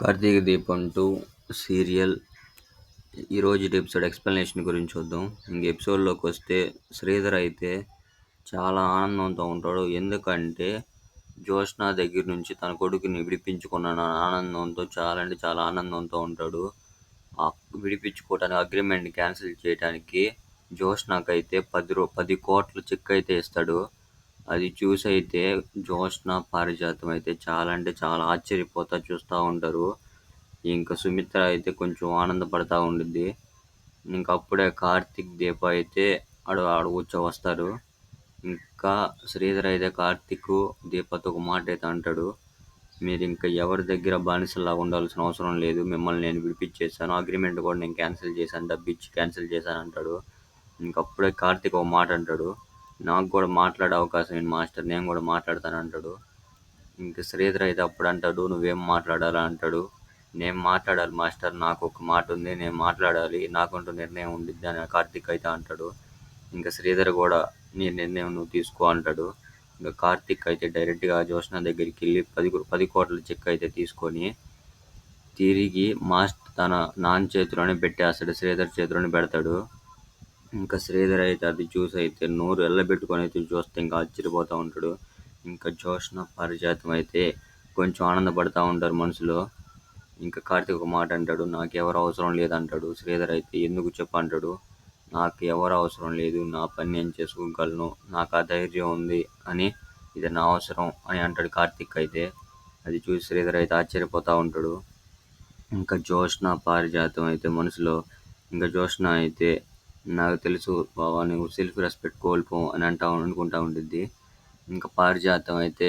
Karthika Deepam two serial. ఈరోజు episode explanation గురించి చూద్దాం. ఇంక ఎపిసోడ్లోకి వస్తే శ్రీధర్ అయితే చాలా ఆనందంతో ఉంటాడు. ఎందుకంటే జ్యోత్స్న దగ్గర నుంచి తన కొడుకుని విడిపించుకున్న ఆనందంతో చాలా అంటే చాలా ఆనందంతో ఉంటాడు. ఆ విడిపించుకోవడానికి అగ్రిమెంట్ క్యాన్సిల్ చేయడానికి జ్యోత్స్నకైతే పది రూ పది కోట్ల చెక్ అయితే ఇస్తాడు. అది చూసి అయితే జ్యోత్స్న పారిజాతం అయితే చాలా అంటే చాలా ఆశ్చర్యపోతా చూస్తూ ఉంటారు ఇంకా సుమిత్ర అయితే కొంచెం ఆనందపడతా ఉండిద్ది. ఇంకా అప్పుడే కార్తిక్ దీప అయితే ఆడ ఆడ కూర్చో వస్తారు. ఇంకా శ్రీధర్ అయితే కార్తిక్ దీపతో ఒక మాట అయితే అంటాడు. మీరు ఇంకా ఎవరి దగ్గర బానిసలాగా ఉండాల్సిన అవసరం లేదు. మిమ్మల్ని నేను విడిపించేసాను అగ్రిమెంట్ కూడా నేను క్యాన్సిల్ చేశాను. డబ్బిచ్చి క్యాన్సిల్ చేశాను అంటాడు. ఇంకప్పుడే కార్తిక్ ఒక మాట అంటాడు. నాకు కూడా మాట్లాడే అవకాశం ఏంటి మాస్టర్? నేను కూడా మాట్లాడతాను అంటాడు. ఇంక శ్రీధర్ అయితే అప్పుడు అంటాడు నువ్వేం మాట్లాడాలా? అంటాడు. నేను మాట్లాడాలి మాస్టర్. నాకు ఒక మాట ఉంది నేను మాట్లాడాలి. నాకంటూ నిర్ణయం ఉండిద్ది అని కార్తీక్ అయితే అంటాడు. ఇంకా శ్రీధర్ కూడా నీ నిర్ణయం నువ్వు తీసుకో అంటాడు. ఇంకా కార్తీక్ అయితే డైరెక్ట్గా జ్యోత్స్న దగ్గరికి వెళ్ళి పది పది కోట్ల చెక్ అయితే తీసుకొని తిరిగి మాస్టర్ తన నాన్న చేతిలోనే పెట్టేస్తాడు శ్రీధర్ చేతిలోనే పెడతాడు. ఇంకా శ్రీధర్ అయితే అది చూసి అయితే నోరు ఎల్లబెట్టుకొని అయితే చూస్తే ఇంకా ఆశ్చర్యపోతూ ఉంటాడు. ఇంకా జోష్న పారిజాతం అయితే కొంచెం ఆనందపడతా ఉంటారు మనసులో. ఇంకా కార్తీక్ ఒక మాట అంటాడు నాకు ఎవరు అవసరం లేదంటాడు శ్రీధర్ అయితే ఎందుకు చెప్పంటాడు నాకు ఎవరు అవసరం లేదు నా పని నేను చేసుకోగలను నాకు ఆ ధైర్యం ఉంది అని ఇది నా అవసరం అని అంటాడు కార్తీక్ అయితే. అది చూసి శ్రీధర్ అయితే ఆశ్చర్యపోతూ ఉంటాడు. ఇంకా జోష్ణ పారిజాతం అయితే మనసులో. ఇంకా జోష్ణ అయితే నాకు తెలుసు బాబా నువ్వు సెల్ఫ్ రెస్పెక్ట్ కోల్పో అని అంటా అనుకుంటా ఉండిద్ది. ఇంకా పారిజాతం అయితే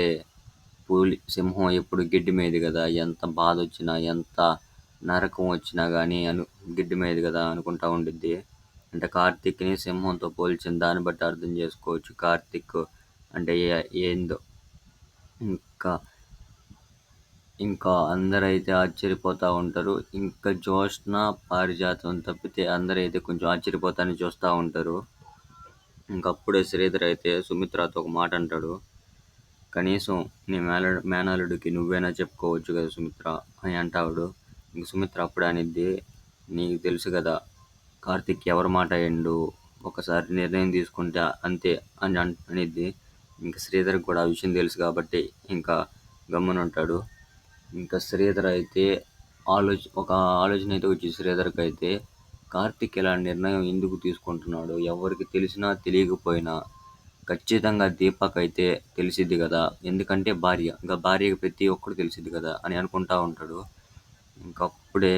పులి సింహం ఎప్పుడు గిడ్డి మీద కదా ఎంత బాధ వచ్చినా ఎంత నరకం వచ్చినా కానీ అను గిడ్డి మీద కదా అనుకుంటా ఉండిద్ది. అంటే కార్తిక్ని సింహంతో పోల్చిన దాన్ని బట్టి అర్థం చేసుకోవచ్చు. కార్తిక్ అంటే ఏందో. ఇంకా ఇంకా అందరైతే ఆశ్చర్యపోతూ ఉంటారు. ఇంకా జ్యోత్స్న పారిజాతం తప్పితే అందరైతే కొంచెం ఆశ్చర్యపోతానే చూస్తూ ఉంటారు. ఇంకప్పుడే శ్రీధర్ అయితే సుమిత్రతో ఒక మాట అంటాడు. కనీసం నీ మేన మేనలుడికి నువ్వైనా చెప్పుకోవచ్చు కదా సుమిత్ర అని అంటాడు. ఇంక సుమిత్ర అప్పుడు అనిద్ది నీకు తెలుసు కదా కార్తిక్ ఎవరి మాట అయ్యండు ఒకసారి నిర్ణయం తీసుకుంటే అంతే అని అనిద్ది. ఇంకా శ్రీధర్కి కూడా ఆ విషయం తెలుసు కాబట్టి ఇంకా గమ్మునుంటాడు. ఇంకా శ్రీధర్ అయితే ఆలోచ ఒక ఆలోచన అయితే వచ్చి శ్రీధర్కి అయితే. కార్తిక్ ఇలా నిర్ణయం ఎందుకు తీసుకుంటున్నాడు ఎవరికి తెలిసినా తెలియకపోయినా ఖచ్చితంగా దీపక్ అయితే తెలిసిద్ది కదా. ఎందుకంటే భార్య ఇంకా భార్యకి ప్రతి ఒక్కడు తెలిసిద్ది కదా అని అనుకుంటా ఉంటాడు. ఇంకప్పుడే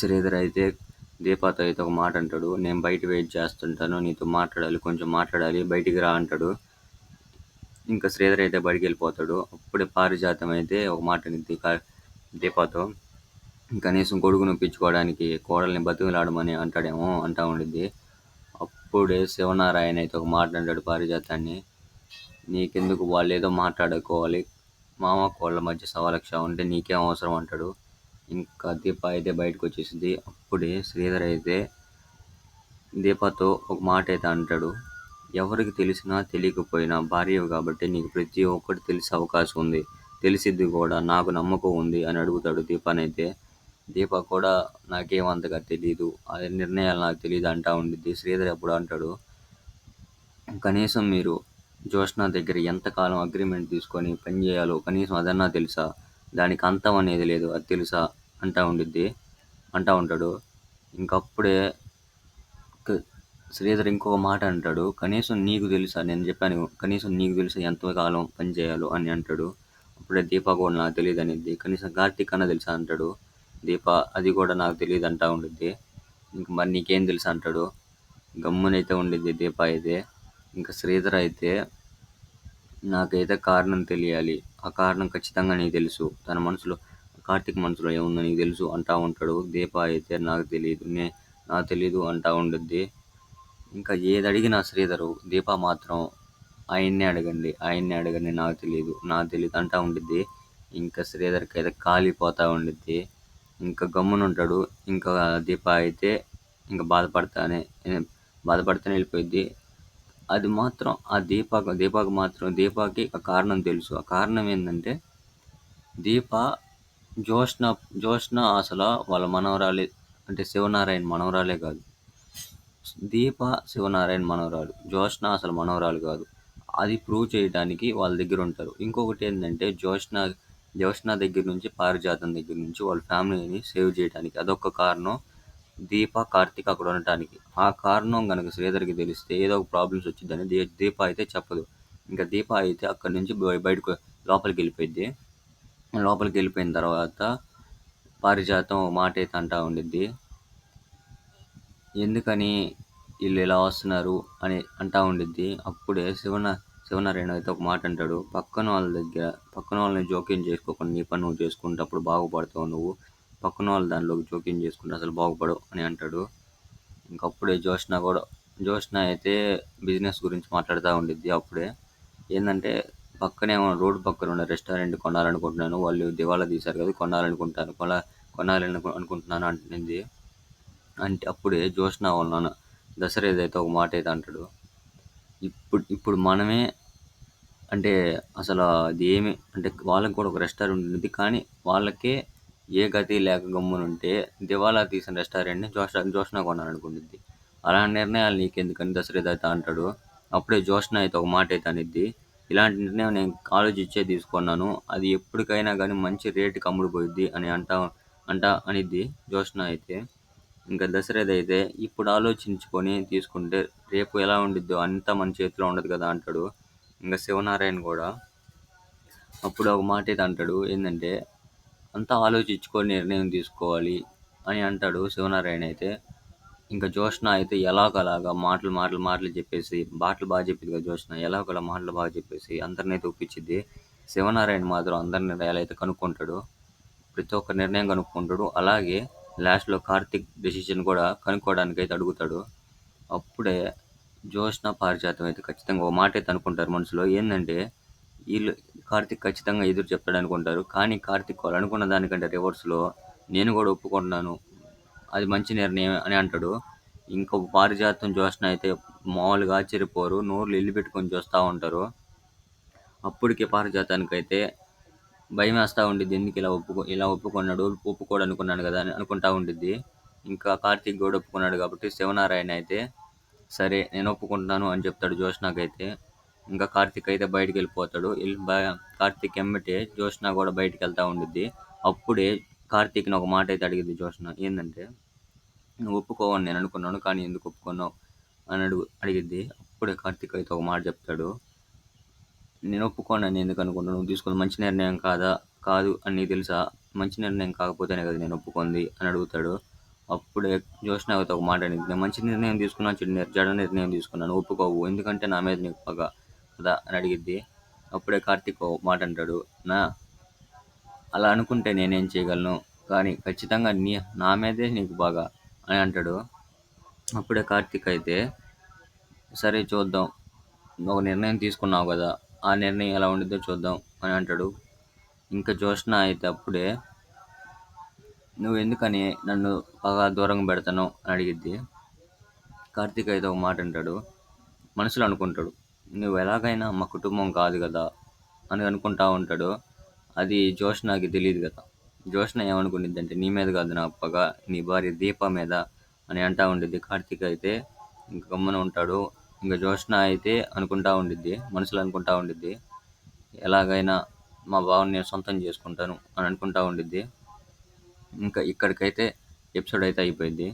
శ్రీధర్ అయితే దీపాతో అయితే ఒక మాట అంటాడు. నేను బయట వెయిట్ చేస్తుంటాను నీతో మాట్లాడాలి కొంచెం మాట్లాడాలి బయటికి రా అంటాడు. ఇంకా శ్రీధర్ అయితే బయటికి వెళ్ళిపోతాడు. అప్పుడే పారిజాతం అయితే ఒక మాట నిద్ది దీపాతో కనీసం కొడుకును నొప్పించుకోవడానికి కోడల్ని బతుకులాడమని అంటాడేమో అంటా ఉండిద్ది. అప్పుడే శివనారాయణ అయితే ఒక మాట అంటాడు పారిజాతాన్ని. నీకెందుకు వాళ్ళు ఏదో మాట్లాడుకోవాలి? మామ కోళ్ళ మధ్య సవాలక్ష ఉంటే నీకేం అవసరం అంటాడు. ఇంకా దీప అయితే బయటకు వచ్చేసింది. అప్పుడే శ్రీధర్ అయితే దీపతో ఒక మాట అయితే అంటాడు. ఎవరికి తెలిసినా తెలియకపోయినా భార్య కాబట్టి నీకు ప్రతి ఒక్కటి తెలిసే అవకాశం ఉంది. తెలిసిద్ది కూడా నాకు నమ్మకం ఉంది అని అడుగుతాడు దీపానైతే దీప కూడా నాకేమంతగా తెలియదు అదే నిర్ణయాలు నాకు తెలియదు అంటా ఉండిద్ది. శ్రీధర్ ఎప్పుడు అంటాడు కనీసం మీరు జ్యోత్స్న దగ్గర ఎంతకాలం అగ్రిమెంట్ తీసుకొని పని చేయాలో కనీసం అదన్నా తెలుసా? దానికి అంతం అనేది లేదు అది తెలుసా? అంటా ఉండిద్ది అంటా ఉంటాడు. ఇంకప్పుడే శ్రీధర్ ఇంకొక మాట అంటాడు కనీసం నీకు తెలుసా నేను చెప్పాను కనీసం నీకు తెలుసా ఎంతకాలం పని చేయాలో అని అంటాడు. అప్పుడే దీప కూడా నాకు తెలియదు అనేది కనీసం కార్తీక్ అన్న తెలుసా అంటాడు. దీప అది కూడా నాకు తెలియదు అంటా ఉండిద్ది. ఇంక మరి నీకేం తెలుసు అంటాడు. గమ్మునైతే ఉండిద్ది దీప అయితే. ఇంకా శ్రీధర్ అయితే నాకైతే కారణం తెలియాలి. ఆ కారణం ఖచ్చితంగా నీకు తెలుసు. తన మనసులో కార్తీక్ మనసులో ఏముందో నీకు తెలుసు అంటా ఉంటాడు. దీప అయితే నాకు తెలియదు. నే నాకు తెలియదు అంటా ఉండుద్ది. ఇంకా ఏది అడిగినా శ్రీధరు దీప మాత్రం ఆయన్నే అడగండి ఆయన్నే అడగండి నాకు తెలియదు నాకు తెలియదు అంటా ఉండిద్ది. ఇంకా శ్రీధర్కి అయితే కాలిపోతూ ఉండిద్ది. ఇంకా గమ్మునుంటాడు. ఇంకా దీప అయితే ఇంకా బాధపడతానే బాధపడితేనే వెళ్ళిపోయింది అది మాత్రం ఆ దీపక్ దీపాకు మాత్రం దీపాకి ఆ కారణం తెలుసు. ఆ కారణం ఏంటంటే దీప జోష్న జోష్న అసలు వాళ్ళ మనవరాలే అంటే శివనారాయణ మనవరాలే కాదు. దీప శివనారాయణ మనవరాలు. జోష్న అసలు మనవరాలు కాదు. అది ప్రూవ్ చేయడానికి వాళ్ళ దగ్గర ఉంటారు. ఇంకొకటి ఏంటంటే జోష్న జోష్న దగ్గర నుంచి పారిజాతం దగ్గర నుంచి వాళ్ళ ఫ్యామిలీని సేవ్ చేయడానికి అదొక కారణం దీప కార్తీక్ అక్కడ ఉండటానికి. ఆ కారణం కనుక శ్రీధర్కి తెలిస్తే ఏదో ఒక ప్రాబ్లమ్స్ వచ్చిందని దీ దీప అయితే చెప్పదు. ఇంకా దీప అయితే అక్కడి నుంచి బయటకు లోపలికి వెళ్ళిపోయింది లోపలికి వెళ్ళిపోయిన తర్వాత పారిజాతం మాట అయితే అంటా ఉండిద్ది. ఎందుకని వీళ్ళు ఇలా వస్తున్నారు అని అంటూ ఉండిద్ది. అప్పుడే శివన శివనారాయణ అయితే ఒక మాట అంటాడు. పక్కన వాళ్ళ దగ్గర పక్కన వాళ్ళని జోక్యం చేసుకోకుండా నీ పని నువ్వు చేసుకుంటే అప్పుడు బాగుపడతావు నువ్వు. పక్కన వాళ్ళు దానిలోకి జోక్యం చేసుకుంటే అసలు బాగుపడవు అని అంటాడు. ఇంకప్పుడే జోష్న కూడా జోష్న అయితే బిజినెస్ గురించి మాట్లాడుతూ ఉండిద్ది అప్పుడే. ఏంటంటే పక్కనే రోడ్డు పక్కన ఉన్న రెస్టారెంట్ కొనాలనుకుంటున్నాను. వాళ్ళు దివాళా తీశారు కదా కొనాలనుకుంటాను కొన కొనాలని అనుకుంటున్నాను అంటుంది. అంటే అప్పుడే జోష్న వాళ్ళ నాన్న దసరేజ్ అయితే ఒక మాట అయితే అంటాడు ఇప్పుడు ఇప్పుడు మనమే అంటే అసలు అది ఏమి అంటే వాళ్ళకి కూడా ఒక రెస్టారెంట్ ఉంది కానీ వాళ్ళకే ఏ గతి లేక గమ్మునుంటే దివాలా తీసిన రెస్టారెంట్ని జోష్న జోష్న కొనాలనుకుంటుంది. అలాంటి నిర్ణయాలు నీకెందుకని దసరేజ్ అయితే అంటాడు అప్పుడే జోష్న అయితే ఒక మాట అయితే అనిద్ది ఇలాంటి నిర్ణయం నేను ఆలోచించే తీసుకున్నాను అది ఎప్పటికైనా కానీ మంచి రేటుకి అమ్ముడుపోయిద్ది అని అంటా అంటా అనిద్ది జోష్న అయితే. ఇంకా దసరేది అయితే ఇప్పుడు ఆలోచించుకొని తీసుకుంటే రేపు ఎలా ఉండిద్దో అంతా మన చేతిలో ఉండదు కదా అంటాడు. ఇంకా శివనారాయణ కూడా. అప్పుడు ఒక మాట అయితే అంటాడు ఏంటంటే అంతా ఆలోచించుకొని నిర్ణయం తీసుకోవాలి అని అంటాడు శివనారాయణ అయితే. ఇంకా జోష్న అయితే ఎలాగలాగా మాటలు మాటలు మాటలు చెప్పేసి మాటలు బాగా చెప్పింది కదా జోష్న ఎలాగలా మాటలు బాగా చెప్పేసి అందరిని అయితే ఒప్పించింది శివనారాయణ మాత్రం అందరి నిర్ణయాలు అయితే కనుక్కుంటాడు. ప్రతి ఒక్క నిర్ణయం కనుక్కుంటాడు. అలాగే లాస్ట్లో కార్తిక్ డెసిషన్ కూడా కనుక్కోవడానికి అయితే అడుగుతాడు. అప్పుడే జోష్న పారిజాతం అయితే ఖచ్చితంగా ఓ మాట అయితే అనుకుంటారు మనసులో. ఏంటంటే వీళ్ళు కార్తిక్ ఖచ్చితంగా ఎదురు చెప్తాడు అనుకుంటారు. కానీ కార్తిక్ వాళ్ళు అనుకున్న దానికంటే రివర్స్లో నేను కూడా ఒప్పుకుంటున్నాను. అది మంచి నిర్ణయం అని అంటాడు. ఇంకో పారిజాతం జోష్న అయితే మామూలుగా ఆశ్చర్యపోరు. నోర్లు ఇల్లు పెట్టుకొని చూస్తూ ఉంటారు. అప్పటికే పారిజాతానికి అయితే భయం వేస్తూ ఉండిద్ది. ఎందుకు ఇలా ఒప్పుకో ఇలా ఒప్పుకున్నాడు? ఒప్పుకోడు అనుకున్నాను కదా అని అనుకుంటా ఉండిద్ది. ఇంకా కార్తీక్ కూడా ఒప్పుకున్నాడు కాబట్టి శివనారాయణ అయితే సరే నేను ఒప్పుకుంటున్నాను అని చెప్తాడు జోష్నాకైతే ఇంకా కార్తీక్ అయితే బయటికి వెళ్ళిపోతాడు. బయ- కార్తీక్ ఎమ్మటే జోష్న కూడా బయటికి వెళ్తూ ఉండిద్ది. అప్పుడే కార్తీక్ని ఒక మాట అయితే అడిగింది జోష్న ఏంటంటే నువ్వు ఒప్పుకోవని నేను అనుకున్నాను కానీ ఎందుకు ఒప్పుకున్నావు? అని అడుగు అడిగిద్ది. అప్పుడే కార్తీక్ అయితే ఒక మాట చెప్తాడు. నేను ఒప్పుకోను నేను ఎందుకు అనుకుంటున్నాను నువ్వు తీసుకున్న మంచి నిర్ణయం కాదా? కాదు అని నీకు తెలుసా? మంచి నిర్ణయం కాకపోతేనే కదా నేను ఒప్పుకుంది అని అడుగుతాడు. అప్పుడే జోష్న ఒక మాట అని నేను మంచి నిర్ణయం తీసుకున్నాను చెడు జడ నిర్ణయం తీసుకున్నాను ఒప్పుకోవు. ఎందుకంటే నా మీద నీకు పగ. కదా అని అడిగిద్ది. అప్పుడే కార్తీక్ ఒక మాట అంటాడు. నా అలా అనుకుంటే నేనేం చేయగలను? కానీ ఖచ్చితంగా నీ నా మీదే నీకు బాగా అని అంటాడు. అప్పుడే కార్తీక్ అయితే సరే చూద్దాం. ఒక నిర్ణయం తీసుకున్నావు కదా? ఆ నిర్ణయం ఎలా ఉండిద్దో చూద్దాం అని అంటాడు. ఇంకా జోష్న అయితే అప్పుడే నువ్వు ఎందుకని నన్ను బాగా దూరంగా పెడతాను? అని అడిగిద్ది. కార్తీక్ అయితే ఒక మాట అంటాడు. మనసులో అనుకుంటాడు నువ్వు ఎలాగైనా మా కుటుంబం కాదు కదా అని అనుకుంటా ఉంటాడు. అది జోష్నాకి తెలియదు కదా. జోష్న ఏమనుకునిద్ది అంటే నీ మీద కాదు నా పగ నీ భార్య దీప మీద అని అంటా ఉండిద్ది. కార్తీక్ అయితే ఇంకా గమ్మున ఉంటాడు. ఇంకా జోష్న అయితే అనుకుంటా ఉండిద్ది మనసులో అనుకుంటా ఉండిద్ది. ఎలాగైనా మా బావని నేను సొంతం చేసుకుంటాను అని అనుకుంటా ఉండిద్ది. ఇంకా ఇక్కడికైతే ఎపిసోడ్ అయితే అయిపోయింది